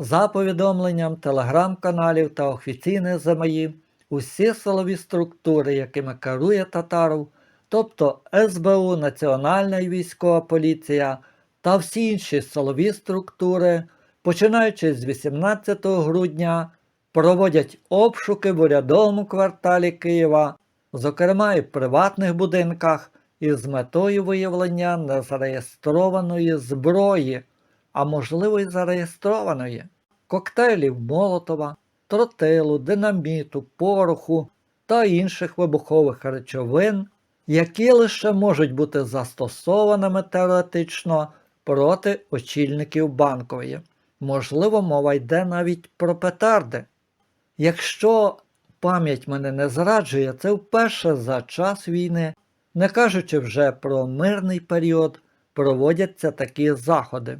За повідомленням телеграм-каналів та офіційних ЗМІ, усі силові структури, якими керує Татаров, тобто СБУ, Національна військова поліція та всі інші силові структури, починаючи з 18 грудня, проводять обшуки в урядовому кварталі Києва, зокрема і в приватних будинках, із метою виявлення незареєстрованої зброї, а можливо й зареєстрованої, коктейлів Молотова, тротилу, динаміту, пороху та інших вибухових речовин, які лише можуть бути застосованими теоретично проти очільників банкової. Можливо, мова йде навіть про петарди. Якщо пам'ять мене не зраджує, це вперше за час війни, не кажучи вже про мирний період, проводяться такі заходи.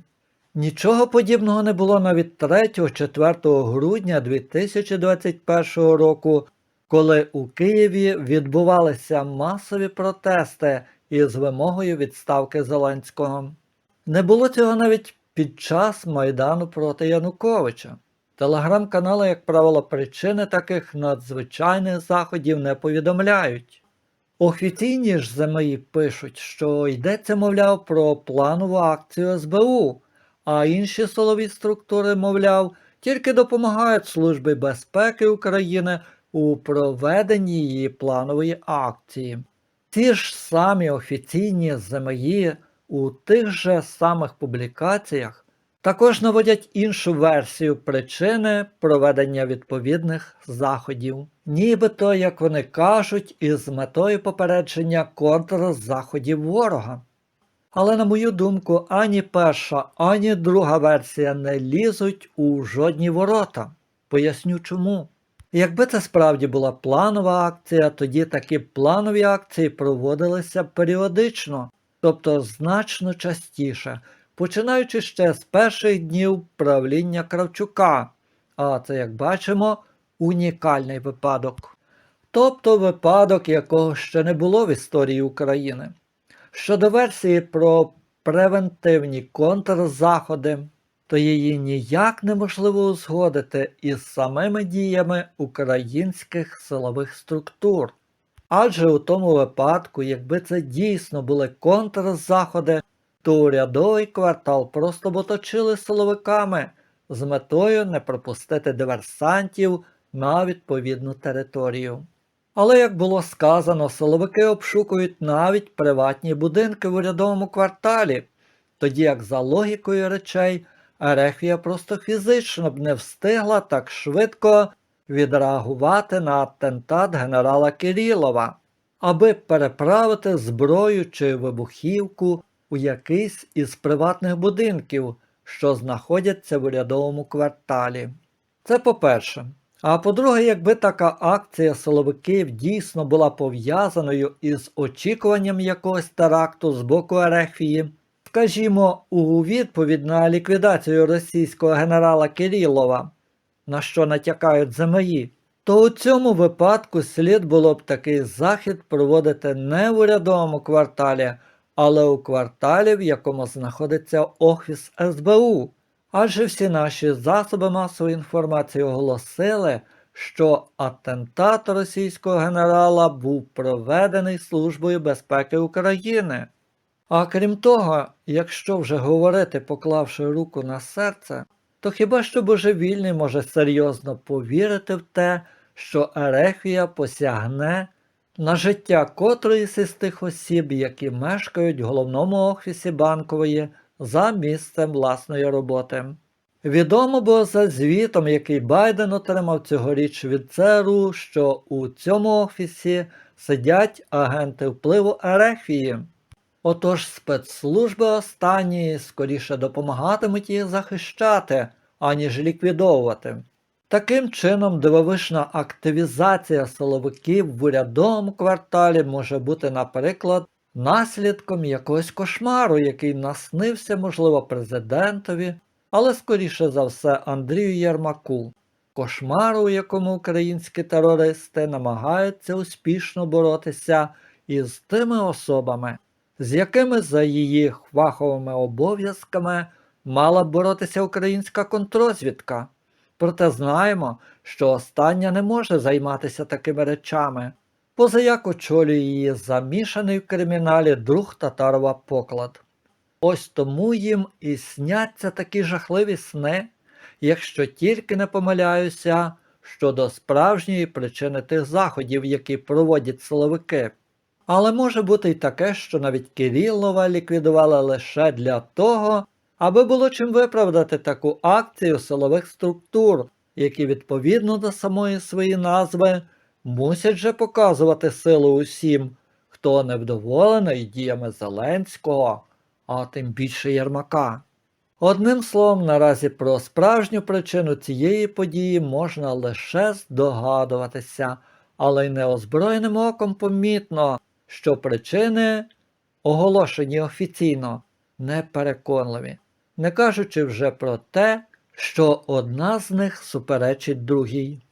Нічого подібного не було навіть 3-4 грудня 2021 року, коли у Києві відбувалися масові протести із вимогою відставки Зеленського. Не було цього навіть під час Майдану проти Януковича. Телеграм-канали, як правило, причини таких надзвичайних заходів не повідомляють. Офіційні ж ЗМІ пишуть, що йдеться, мовляв, про планову акцію СБУ, а інші силові структури, мовляв, тільки допомагають Службі безпеки України у проведенні її планової акції. Ті ж самі офіційні ЗМІ у тих же самих публікаціях також наводять іншу версію причини проведення відповідних заходів, нібито, як вони кажуть, із метою попередження контрзаходів ворога. Але, на мою думку, ані перша, ані друга версія не лізуть у жодні ворота. Поясню чому. Якби це справді була планова акція, тоді такі планові акції проводилися періодично, тобто значно частіше, починаючи ще з перших днів правління Кравчука, а це, як бачимо, унікальний випадок. Тобто випадок, якого ще не було в історії України. Щодо версії про превентивні контрзаходи, то її ніяк неможливо узгодити із самими діями українських силових структур. Адже у тому випадку, якби це дійсно були контрзаходи, то урядовий квартал просто б оточили силовиками з метою не пропустити диверсантів на відповідну територію. Але, як було сказано, силовики обшукують навіть приватні будинки в урядовому кварталі, тоді як за логікою речей Ерефія просто фізично б не встигла так швидко відреагувати на атентат генерала Кирилова, аби переправити зброю чи вибухівку у якийсь із приватних будинків, що знаходяться в урядовому кварталі. Це по-перше. А по-друге, якби така акція силовиків дійсно була пов'язаною із очікуванням якогось теракту з боку Ерефії, скажімо, у відповідь на ліквідацію російського генерала Кирилова, на що натякають ЗМІ, то у цьому випадку слід було б такий захід проводити не в урядовому кварталі, але у кварталі, в якому знаходиться офіс СБУ. Адже всі наші засоби масової інформації оголосили, що атентат російського генерала був проведений Службою безпеки України. А крім того, якщо вже говорити, поклавши руку на серце, то хіба що божевільний може серйозно повірити в те, що Ерефія посягне на життя котроїсь із тих осіб, які мешкають в головному офісі банкової за місцем власної роботи. Відомо було за звітом, який Байден отримав цьогоріч від ЦРУ, що у цьому офісі сидять агенти впливу Ерефії. Отож спецслужби останні скоріше допомагатимуть їх захищати, аніж ліквідовувати. Таким чином, дивовижна активізація силовиків в урядовому кварталі може бути, наприклад, наслідком якогось кошмару, який наснився, можливо, президентові, але скоріше за все Андрію Єрмаку. Кошмару, у якому українські терористи намагаються успішно боротися із тими особами, з якими за її фаховими обов'язками мала б боротися українська контрозвідка. Проте знаємо, що остання не може займатися такими речами, позаяк очолює її замішаний в криміналі друг Татарова поклад. Ось тому їм і сняться такі жахливі сни, якщо тільки не помиляюся щодо справжньої причини тих заходів, які проводять силовики. Але може бути й таке, що навіть Кирилова ліквідували лише для того, аби було чим виправдати таку акцію силових структур, які відповідно до самої своєї назви мусять же показувати силу усім, хто невдоволений діями Зеленського, а тим більше Єрмака. Одним словом, наразі про справжню причину цієї події можна лише здогадуватися, але й неозброєним оком помітно, що причини, оголошені офіційно, непереконливі, не кажучи вже про те, що одна з них суперечить другій.